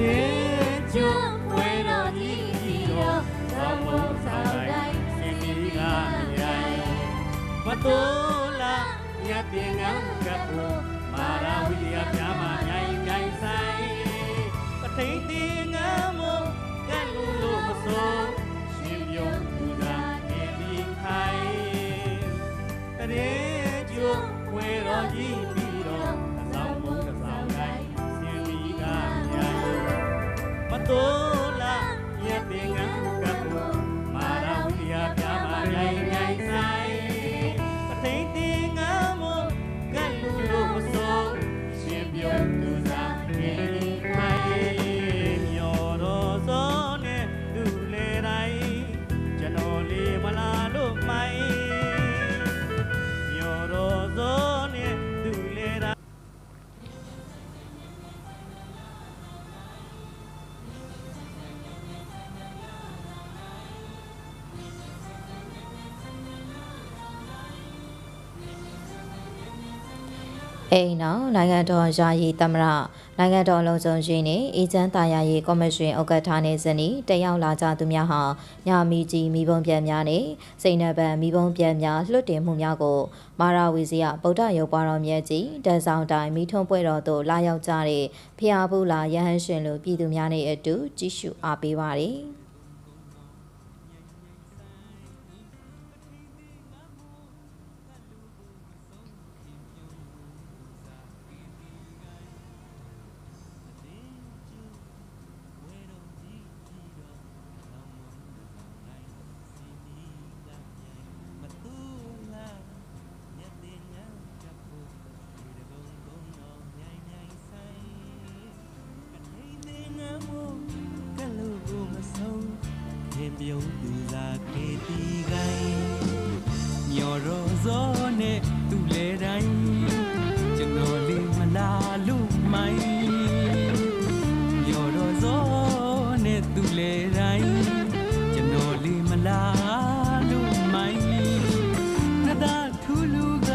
တဲ့ကျွန်းပွဲတော်ကြီးစီတော်သာမုံသာတိုင်းစင်ဒီကရိုင်ပတောလာညပြင်းငန်းကပ်လို့မာရာဝိယပြာမမြိုင်မြိုင်ဆိုင်ပထိန်တင်ငမ်းမကလူလို့မစိုး အိမ်နောက်နိုင်ငံတော်ယာယီသမရနိုင်ငံတော်လုံခြုံရေးနှင့်အေဂျင့်တာယာယီကော်မရှင်ဥက္ကဋ္ဌနှင့်ဇနီးတက်ရောက်လာကြသူများဟာညာမီကြီးမိဘုံပြန်များနှင့်စိန်နပံမိဘုံပြန်များလွတ်တင်မှုများကိုမာရာဝီစီယဗုဒ္ဓရုပ်ပွားတော်မြတ်ကြီးတန်ဆောင်တိုင်းမိထုံးပွဲတော်သို့လာရောက်ကြတဲ့ဖျားဘူးလာရဟန်းရှင်လူပြည်သူများနှင့်အတူကြည့်ရှုအားပေးပါရ ယ်ပြုံးသူသာကေတီကိုင်းညော်ရောစောနဲ့သူလေတိုင်းကျွန်တော်လေးမလာလို့မိုင်းညော်ရောစောနဲ့သူလေတိုင်းကျွန်တော်လေးမလာလို့မိုင်းနဒါထူလူက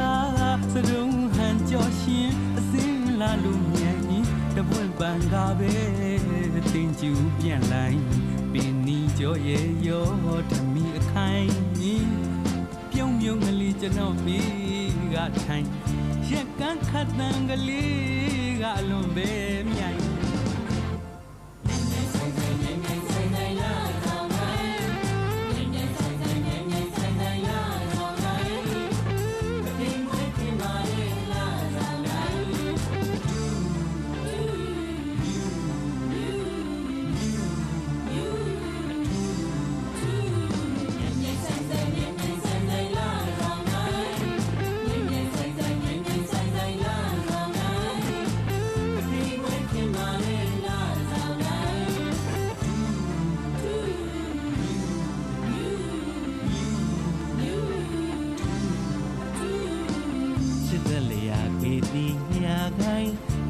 စရုံဟန်ကြော်ရှင်အစင်းလာလို့မြန်တပွင့်ပန်ကားပဲတင်ကျူပြန်လိုက်ပ င်နီကြောရဲ့ရောဓမီအခိုင်ပြုံးပြုံးကလေးကျွန်တော်မိကထိုင်ရက်ကန်းခတ်တန်ကလေးကအလွန်ပဲမြိုင်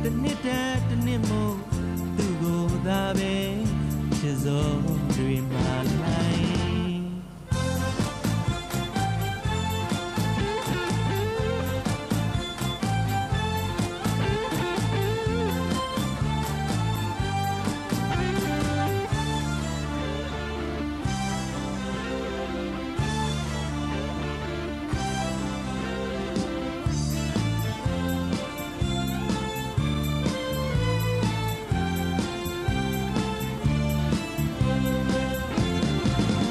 တစ်နှစ်တည်းတစ်နှစ်မို့သူ့ကိုယ်သာပဲချစ်စော